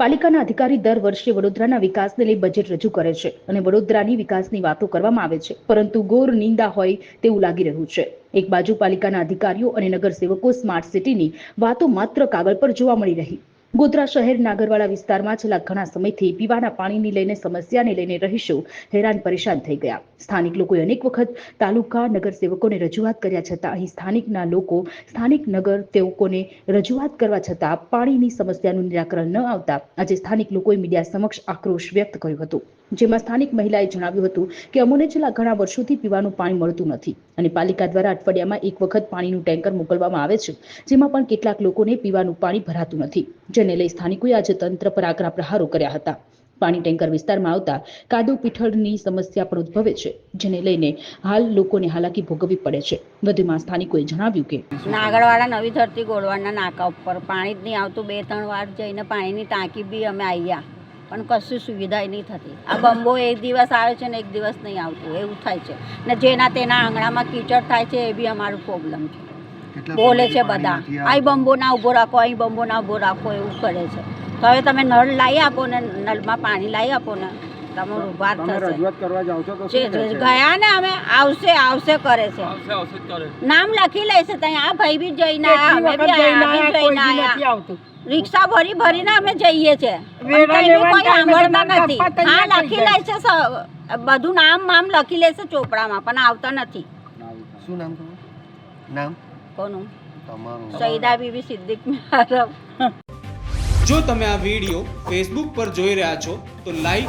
પાલિકાના અધિકારી દર વર્ષે વડોદરાના વિકાસને લઈ બજેટ રજૂ કરે છે અને વડોદરાની વિકાસની વાતો કરવામાં આવે છે. પરંતુ ગોર નિંદા હોય તેવું લાગી રહ્યું છે. એક બાજુ પાલિકાના અધિકારીઓ અને નગરસેવકો સ્માર્ટ સિટીની વાતો માત્ર કાગળ પર જોવા મળી રહી. ગોધરા શહેર નાગરવાડા વિસ્તારમાં છેલ્લા ઘણા સમયથી પીવાના પાણીની લઈને સમસ્યાને લઈને રહીશો હેરાન પરેશાન થઈ ગયા. સ્થાનિક લોકોએ અનેક વખત તાલુકા નગરસેવકોને રજૂઆત કર્યા છતાં અહીં સ્થાનિકના લોકો, સ્થાનિક નગર સેવકોને રજૂઆત કરવા છતાં પાણીની સમસ્યાનું નિરાકરણ ન આવતા આજે સ્થાનિક લોકોએ મીડિયા સમક્ષ આક્રોશ વ્યક્ત કર્યો હતો. જેમાં સ્થાનિક મહિલાએ જણાવ્યું હતું કે અમોને છેલ્લા ઘણા વર્ષોથી પીવાનું પાણી મળતું નથી અને પાલિકા દ્વારા અઠવાડિયામાં એક વખત પાણીનું ટેન્કર મોકલવામાં આવે છે, જેમાં પણ કેટલાક લોકોને પીવાનું પાણી ભરાતું નથી, જેને લઈ સ્થાનિકોએ આજે તંત્ર પર આકરા પ્રહારો કર્યા હતા. પાણી ટેન્કર વિસ્તારમાં આવતા કાદવ પીઠળની સમસ્યા પણ ઉદ્ભવે છે, જેને લઈને હાલ લોકોને હાલાકી ભોગવવી પડે છે. વધુમાં સ્થાનિકોએ જણાવ્યું કે નાગરવાડા નવી ધરતી ગોળવાડના નાકા ઉપર પાણી જ નહીં આવતું બે ત્રણ વાર જઈને પાણીની ટાંકી બી અમે આવ્યા પણ કશું સુવિધા નહીં થતી. આ બંબો એક દિવસ આવે છે ને એક દિવસ નહીં આવતું એવું થાય છે. ને જેના તેના આંગણામાં કીચડ થાય છે એ બી અમારું પ્રોબ્લેમ છે. બોલે છે બધા અહીં બંબો ના ઊભો રાખો અહીં બંબો ના ઊભો રાખો એવું કરે છે. તો હવે તમે નળ લાવી આપો ને નળમાં પાણી લાવી આપો ને તમારું ભાર થશે. રજૂઆત કરવા જાવ છો તો? ગયા ને અમે આવશે આવશે કરે છે. નામ લખી લેશે ત્યાં આ ભાઈ બી જઈને આવ્યા રિક્ષા ભરી ભરીને અમે જઈએ છે. પણ કંઈ બી કોઈ સાંભળતા નથી. હા લખી લેશે સ- બધું નામ નામ લખી લેશે ચોપડામાં પણ આવતા નથી. શું નામ તમારું? નામ? કોનું? તમારું. સઈદા બીબી સિદ્દીક જો તમે આ વીડિયો ફેસબુક પર જોઈ રહ્યા છો તો લાઈક